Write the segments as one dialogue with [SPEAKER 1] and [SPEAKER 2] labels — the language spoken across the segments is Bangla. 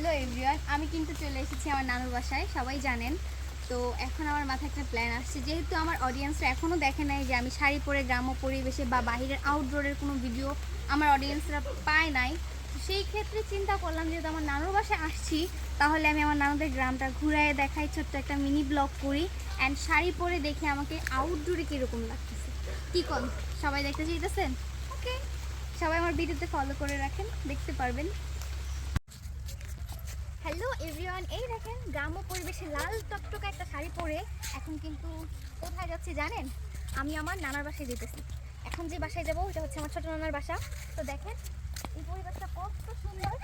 [SPEAKER 1] হ্যালো এভরিওয়ান, আমি কিন্তু চলে এসেছি আমার নানুর বাসায়, সবাই জানেন। তো এখন আমার মাথায় একটা প্ল্যান আসছে, যেহেতু আমার অডিয়েন্সরা এখনও দেখে নাই যে আমি শাড়ি পরে গ্রাম্য পরিবেশে বা বাইরের আউটডোরের কোনো ভিডিও আমার অডিয়েন্সরা পায় নাই। সেই ক্ষেত্রে চিন্তা করলাম, যেহেতু আমার নানুর বাসায় আসছি, তাহলে আমি আমার নানুদের গ্রামটা ঘুরায় দেখাই, ছোট্ট একটা মিনি ব্লগ করি। অ্যান্ড শাড়ি পরে দেখে আমাকে আউটডোরে কীরকম লাগতেছে? কী কল সবাই দেখতে চাইতেছেন? ওকে সবাই আমার ভিডিওতে ফলো করে রাখেন, দেখতে পারবেন। হ্যালো এভরিওয়ান, এই দেখেন গ্রাম্য পরিবেশে লাল টকটকা একটা শাড়ি পরে এখন কিন্তু কোথায় যাচ্ছি জানেন? আমি আমার নানার বাসায় যেতেছি। এখন যে বাসায় যাব, ওটা হচ্ছে আমার ছোট নানার বাসা। তো দেখেন, এই পরিবেশটা কত সুন্দর।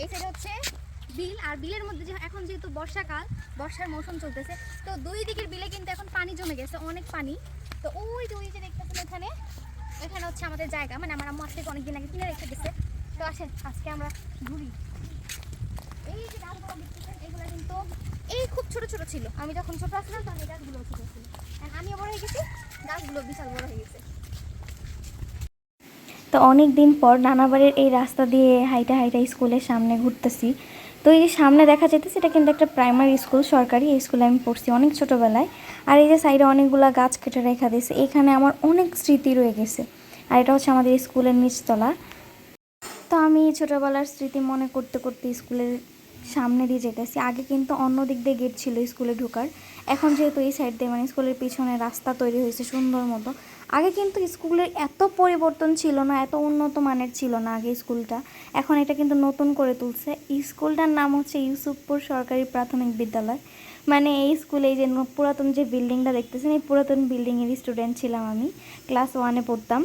[SPEAKER 1] এই সাইডে হচ্ছে বিল, আর বিলের মধ্যে যে এখন যেহেতু বর্ষাকাল, বর্ষার মৌসুম চলতেছে, তো দুই দিকের বিলে কিন্তু এখন পানি জমে গেছে, অনেক পানি। তো ওই যে ওই যে দেখতেছেন এখানে এখানে হচ্ছে আমাদের জায়গা। মানে আমার আম্মু অনেকদিন আগে কিনে রেখে দিচ্ছে তো আজকে আমরা ঘুরি। এই যে গাছগুলো এগুলো কিন্তু এই খুব ছোট ছোট ছিল। আমি যখন ছোট আসলাম, তখন এই গাছগুলো ছোট ছিল। বড় হয়ে গেছি, গাছগুলো বিশাল বড় হয়ে গেছে।
[SPEAKER 2] তো অনেক দিন পর নানাবাড়ির এই রাস্তা দিয়ে হাইটা হাইটা স্কুলের সামনে ঘুরতেছি। তো এই যে সামনে দেখা যেতেছে এটা কিন্তু একটা প্রাইমারি স্কুল, সরকারি। এই স্কুলে আমি পড়ছি অনেক ছোটোবেলায়। আর এই যে সাইডে অনেকগুলা গাছ কেটে রেখা দিয়েছে। এখানে আমার অনেক স্মৃতি রয়ে গেছে। আর এটা হচ্ছে আমাদের স্কুলের নিচতলা। তো আমি ছোটোবেলার স্মৃতি মনে করতে করতে স্কুলের সামনে দিয়ে যেতেছি। আগে কিন্তু অন্য দিক দিয়ে গেট ছিল স্কুলে ঢোকার। এখন যেহেতু এই সাইড দিয়ে মানে স্কুলের পিছনে রাস্তা তৈরি হয়েছে সুন্দর মতো। আগে কিন্তু স্কুলের এত পরিবর্তন ছিল না, এত উন্নত মানের ছিল না আগে স্কুলটা। এখন এটা কিন্তু নতুন করে তুলছে। স্কুলটার নাম হচ্ছে ইউসুফপুর সরকারি প্রাথমিক বিদ্যালয়। মানে এই স্কুলে এই যে পুরাতন যে বিল্ডিংটা দেখতেছেন, এই পুরাতন বিল্ডিংয়ের স্টুডেন্ট ছিলাম আমি। ক্লাস ওয়ানে পড়তাম।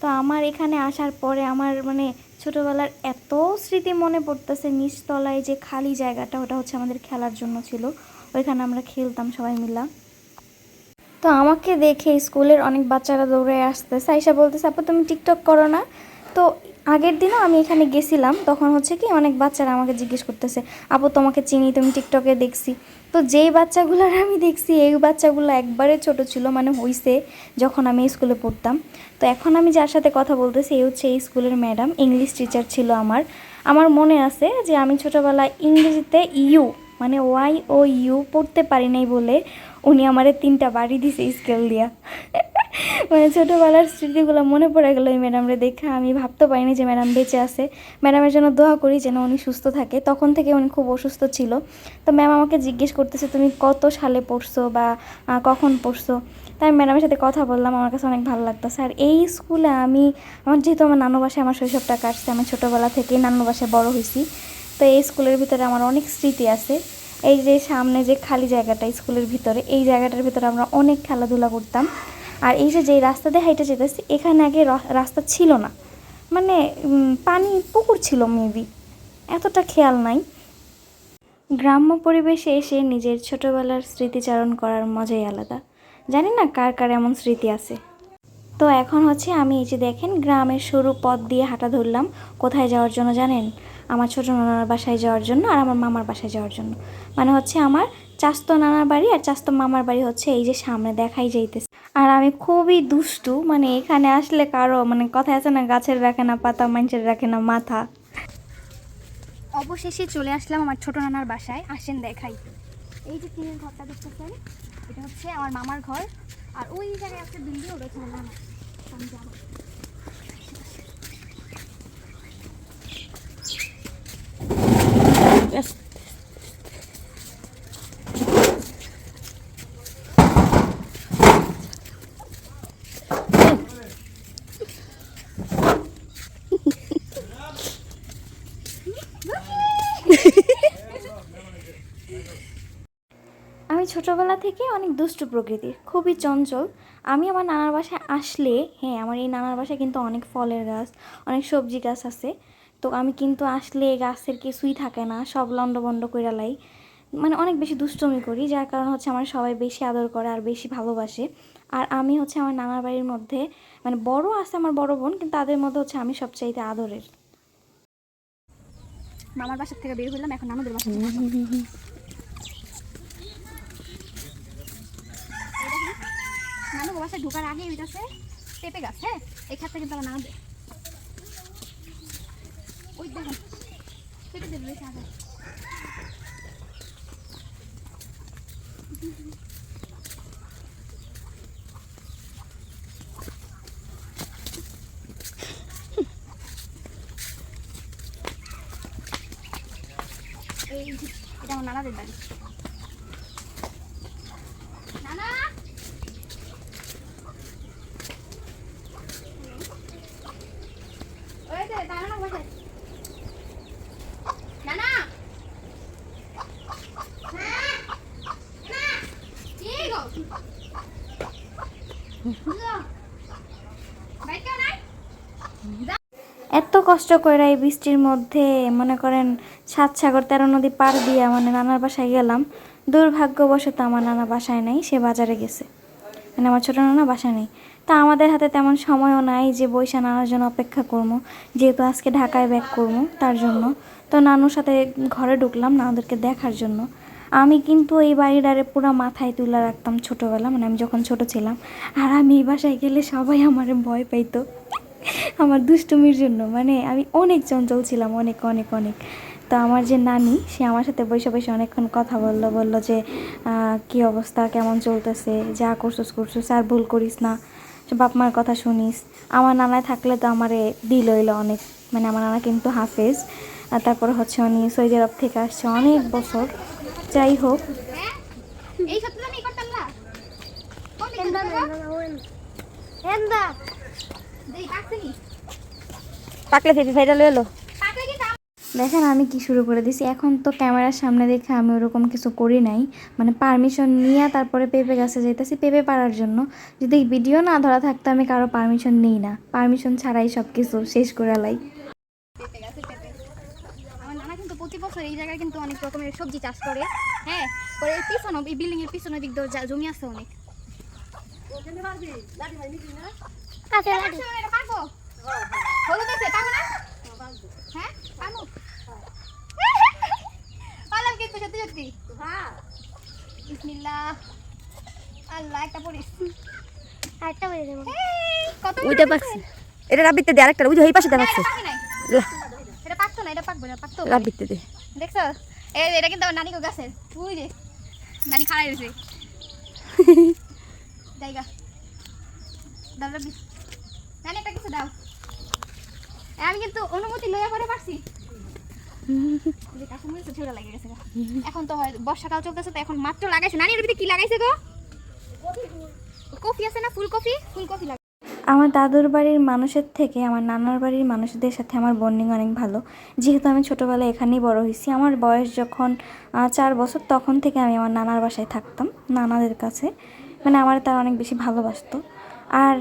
[SPEAKER 2] তো আমার এখানে আসার পরে আমার মানে ছোটোবেলার এত স্মৃতি মনে পড়তেছে, নিচতলায় যে খালি জায়গাটা, ওটা হচ্ছে আমাদের খেলার জন্য ছিল। ওইখানে আমরা খেলতাম সবাই মিলা। তো আমাকে দেখে স্কুলের অনেক বাচ্চারা দৌড়ে আসতেছে, আইসা বলতেছে, আপু, তুমি টিকটক করো না? তো আগের দিনও আমি এখানে গেছিলাম, তখন হচ্ছে কি অনেক বাচ্চারা আমাকে জিজ্ঞেস করতেছে, আপু, তোমাকে চিনি, তুমি টিকটকে দেখছি। তো যেই বাচ্চাগুলোর আমি দেখছি, এই বাচ্চাগুলো একবারে ছোট ছিল মানে হইছে যখন আমি স্কুলে পড়তাম। তো এখন আমি যার সাথে কথা বলতেছি, এই হচ্ছে এই স্কুলের ম্যাডাম, ইংলিশ টিচার ছিল আমার। আমার মনে আছে যে আমি ছোটোবেলায় ইংরেজিতে ইউ মানে ওয়াই ও ইউ পড়তে পারি নাই বলে উনি আমারে তিনটা বাড়ি দিছে স্কেল দিয়া। মানে ছোটোবেলার স্মৃতিগুলো মনে পড়ে গেলো এই ম্যাডামরে দেখে। আমি ভাবতে পারিনি যে ম্যাডাম বেঁচে আছে। ম্যাডামের জন্য দোয়া করি যেন উনি সুস্থ থাকে। তখন থেকে উনি খুব অসুস্থ ছিল। তো ম্যাম আমাকে জিজ্ঞেস করতেছে, তুমি কত সালে পড়ছো বা কখন পড়ছো? তাই আমি ম্যাডামের সাথে কথা বললাম। আমার কাছে অনেক ভালো লাগতো। স্যার, এই স্কুলে আমি, আমার যেহেতু আমার নানু বাসায় আমার শৈশবটা কাটছে, আমি ছোটোবেলা থেকেই নানু বাসায় বড় হয়েছি। তো এই স্কুলের ভিতরে আমার অনেক স্মৃতি আছে। এই যে সামনে যে খালি জায়গাটা স্কুলের ভিতরে, এই জায়গাটার ভিতরে আমরা অনেক খেলাধুলা করতাম। আর এই যে যেই রাস্তা দিয়ে হাইটে যেতেছি এখানে আগে রাস্তা ছিল না। মানে পানি, পুকুর ছিল মেবি এতটা খেয়াল নাই। গ্রাম্য পরিবেশে এসে নিজের ছোটবেলার স্মৃতিচারণ করার মজাই আলাদা। জানি না কার কার এমন স্মৃতি আছে। তো এখন হচ্ছে, আমি এই যে দেখেন, গ্রামের সরু পথ দিয়ে হাঁটা ধরলাম। কোথায় যাওয়ার জন্য জানেন? আমার ছোটো নানার বাসায় যাওয়ার জন্য আর আমার মামার বাসায় যাওয়ার জন্য। মানে হচ্ছে, আমার চাস্তো নানার বাড়ি আর চাস্তো মামার বাড়ি হচ্ছে এই যে সামনে দেখাই যাইতেছে। আর আমি খুবই দুষ্টু মানে এখানে আসলে কারও মানে কথা আছে না, গাছের রাখে না, পাতা, মানুষের রাখে না, মাথা।
[SPEAKER 1] অবশেষে চলে আসলাম আমার ছোট নানার বাসায়, আসেন দেখাই। এই যে টিনের ঘরটা দেখতেছেন? এটা হচ্ছে আমার মামার ঘর। আর ওই জায়গায় একটা বিল্ডিং ওটা আমার আমি
[SPEAKER 2] ছোটবেলা থেকে অনেক দুষ্টু প্রকৃতির খুবই চঞ্চল। আমি আমার নানার বাসায় আসলে হ্যাঁ আমার এই নানার বাসায় কিন্তু অনেক ফলের গাছ অনেক সবজি গাছ আছে। তো আমি কিন্তু আসলে এই গাছের কিছুই থাকে না সব লন্ডভন্ড করে লাই মানে অনেক বেশি দুষ্টমি করি যার কারণ হচ্ছে আমার সবাই বেশি আদর করে আর বেশি ভালোবাসে। আর আমি হচ্ছে আমার নানার বাড়ির মধ্যে মানে বড় আছে আমার বড় বোন কিন্তু তাদের মধ্যে হচ্ছে আমি সবচাইতে আদরের।
[SPEAKER 1] মামার বাসার থেকে বের হলাম এখন নানুদের বাসা নানু বাসায় ঢোকার আগে ওইটাছে পেঁপে গাছ হ্যাঁ? এই খাতটা কিন্তু আমার নানুদের ওই দেখুন কেটে দেবে এই এটা আমার নানাদের বাড়ি নানা ওই যে দাঁড়ানো বসে নানা কি গো বাইক কেউ নাই
[SPEAKER 2] এত কষ্ট করে এই বৃষ্টির মধ্যে, মনে করেন সাত সাগর তেরো নদী পার দিয়ে মানে নানার বাসায় গেলাম। দুর্ভাগ্যবশত আমার নানা বাসায় নেই, সে বাজারে গেছে। মানে আমার ছোটো নানা বাসায় নেই। তা আমাদের হাতে তেমন সময়ও নাই যে বৈশা নানার জন্য অপেক্ষা করব, যেহেতু আজকে ঢাকায় ব্যাক করব তার জন্য। তো নানুর সাথে ঘরে ঢুকলাম নানুদেরকে দেখার জন্য। আমি কিন্তু এই বাড়িটারে পুরো মাথায় তুলে রাখতাম ছোটোবেলা মানে আমি যখন ছোট ছিলাম। আর আমি এই বাসায় গেলে সবাই আমারে ভয় পাইতো। আমার দুষ্টুমির জন্য মানে আমি অনেক চঞ্চল ছিলাম, অনেক অনেক অনেক। তো আমার যে নানি, সে আমার সাথে বসে বসে অনেকক্ষণ কথা বলল বলল যে কি অবস্থা? কেমন চলতেছে? যা করছিস করছিস, আর ভুল করিস না। বাপ মার কথা শুনিস। আমার নানায় থাকলে তো আমারে দিল হইল অনেক মানে আমার নানা কিন্তু হাফেজ। আর তারপর হচ্ছে উনি সৌদি আরব থেকে আসছে অনেক বছর। যাই হোক।
[SPEAKER 3] পাকলে ফেপি ফাইটা এলো।
[SPEAKER 2] দেখেন আমি কি শুরু করে দিছি। এখন তো ক্যামেরার সামনে দেখে আমি ওরকম কিছু করি নাই। মানে পারমিশন নিয়ে তারপরে পেঁপে গাছে যেতেছি পেঁপে পাড়ার জন্য। যদি ভিডিও না ধরা থাকতো আমি কারও পারমিশন নিই না। পারমিশন ছাড়াই সব কিছু শেষ করে লাই
[SPEAKER 1] পেঁপে গাছে পেঁপে আমার নানা কিন্তু প্রতি বছর এই জায়গায় কিন্তু অনেক রকমের সবজি চাষ করে। হ্যাঁ পরে এই পিছনে এই বিল্ডিং এর পিছনের দিক দিয়ে জমি আছে অনেক। হ্যাঁ। এই, কত
[SPEAKER 3] ওইটা পাকছে। এটা রাব্বিতে দে আরেকটা। ওই যে ওই পাশে দে
[SPEAKER 1] না,
[SPEAKER 3] পাকছে
[SPEAKER 1] এটা পাকে নাই। এটা
[SPEAKER 3] দে।
[SPEAKER 1] দেখছ? এই এটা কিন্তু আমার নানি গো গাছের। তুই রে নানি খাড়াই রয়েছে জায়গা। দাও রাব্বি। নানি একটা কিছু দাও। আমি কিন্তু অনুমতি লইয়া পরে পারছি। এখন তো হয় বর্ষাকাল চলতেছে তো এখন মাত্র লাগাইছে। নানি এর ভিতরে কি লাগাইছে গো? কফি। আছে না ফুলকপি ফুলকপি লাগাই
[SPEAKER 2] আমার দাদুর বাড়ির মানুষের থেকে, আমার নানার বাড়ির মানুষদের সাথে আমার বন্ডিং অনেক ভালো। যেহেতু আমি ছোটোবেলায় এখানেই বড় হয়েছি, আমার বয়স যখন চার বছর, তখন থেকে আমি আমার নানার বাসায় থাকতাম, নানাদের কাছে। মানে আমার তারা অনেক বেশি ভালোবাসতো। আর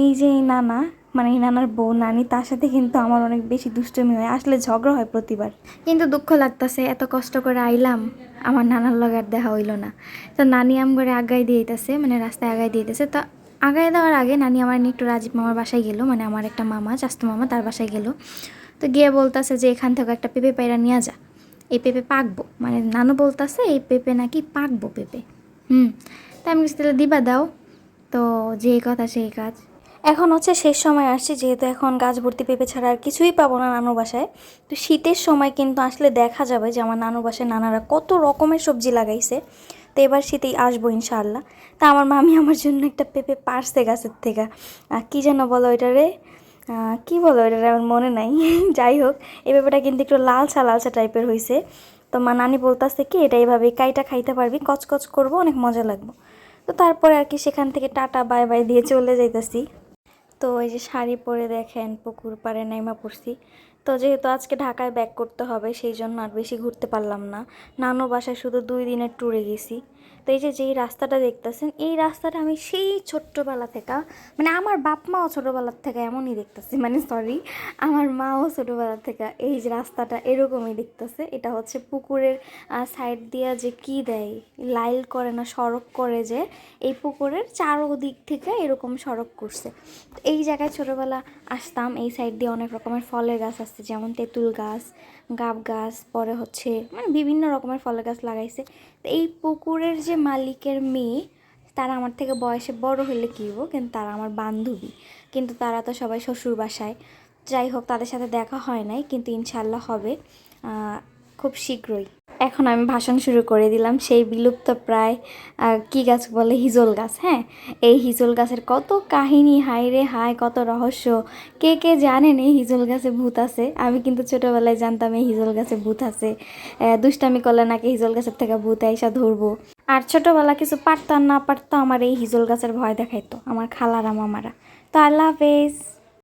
[SPEAKER 2] এই যে এই নানা মানে এই নানার বউ, নানি, তার সাথে কিন্তু আমার অনেক বেশি দুষ্টমি হয়, আসলে ঝগড়া হয় প্রতিবার। কিন্তু দুঃখ লাগতেছে, এত কষ্ট করে আইলাম, আমার নানার লগে আর দেখা হইল না। তো নানি আম করে আগাই দিয়েছে মানে রাস্তায় আগাই দিয়েছে তো আগায় দেওয়ার আগে নানি আমার নিয়ে একটু রাজীব মামার বাসায় গেলো মানে আমার একটা মামা, চাস্তু মামা, তার বাসায় গেলো। তো গিয়ে বলতাছে যে এখান থেকে একটা পেঁপে পায়রা নিয়ে যা, এই পেঁপে পাকবো। মানে নানু বলতাছে, এই পেঁপে নাকি পাকবো পেঁপে। হুম, তা আমি তাহলে দিবা দাও। তো যে কথা সেই কাজ। এখন হচ্ছে শেষ সময় আসছে, যেহেতু এখন গাছ ভর্তি পেঁপে ছাড়া আর কিছুই পাবো না নানুর বাসায়। তো শীতের সময় কিন্তু আসলে দেখা যাবে যে আমার নানুর বাসায় নানারা কত রকমের সবজি লাগাইছে। তো এবার শীতেই আসব ইনশাআল্লাহ। তা আমার মামি আমার জন্য একটা পেঁপে পারছে গাছের থেকে। কি যেন বলো আহ, কি বলো ওইটারে আমার মনে নাই। যাই হোক এই পেঁপেটা কিন্তু একটু লালচা লালচা টাইপের হয়েছে তো মা নানি বলতাছে কি এটা এইভাবে কাইটা খাইতে পারবি কচকচ করব অনেক মজা লাগবো। তো তারপরে আর কি সেখান থেকে টাটা বাই বাই দিয়ে চলে যাইতাছি। তো এই যে শাড়ি পরে দেখেন পুকুর পাড়ে নাইমা পড়ছি। তো যেহেতু আজকে ঢাকায় ব্যাক করতে হবে, সেই জন্য আর বেশি ঘুরতে পারলাম না। নানু বাসায় শুধু দুই দিনের ট্যুরে গেছি। তো এই যে, যেই রাস্তাটা দেখতেছেন, এই রাস্তাটা আমি সেই ছোট্টবেলা থেকে মানে আমার বাপ মাও ছোটোবেলার থেকে এমনই দেখতেছি মানে সরি আমার মাও ছোটোবেলা থেকে এই যে রাস্তাটা এরকমই দেখতেছে। এটা হচ্ছে পুকুরের সাইড দিয়া যে কি দেয়, লাইল করে না, সড়ক করে যে, এই পুকুরের চারোদিক থেকে এরকম সড়ক করছে। এই জায়গায় ছোটোবেলা আসতাম, এই সাইড দিয়ে অনেক রকমের ফলের গাছ আসছে, যেমন তেঁতুল গাছ গাব গাছ, পরে হচ্ছে মানে বিভিন্ন রকমের ফলের গাছ লাগাইছে। তো এই পুকুরের যে মালিকের মেয়ে, তারা আমার থেকে বয়সে বড় হলে কী হব কিন্তু তারা আমার বান্ধবী। কিন্তু তারা তো সবাই শ্বশুর বাসায়। যাই হোক, তাদের সাথে দেখা হয় নাই, কিন্তু ইনশাল্লাহ হবে খুব শীঘ্রই। এখন আমি ভাষণ শুরু করে দিলাম। সেই বিলুপ্ত প্রায় কি গাছ বলে? হিজল গাছ হ্যাঁ? এই হিজল গাছের কত কাহিনী হাই রে হাই কত রহস্য। কে কে জানেন এই হিজল গাছে ভূত আছে? আমি কিন্তু ছোটোবেলায় জানতাম এই হিজল গাছে ভূত আছে। দুষ্টামি করলে নাকি হিজল গাছের থেকে ভূত আইসা ধরবো। আর ছোটোবেলা কিছু পারতাম, না পারতাম, আমার এই হিজল গাছের ভয় দেখাইতো, আমার খালারা, মামারা। তো আল্লাহ হাফেজ।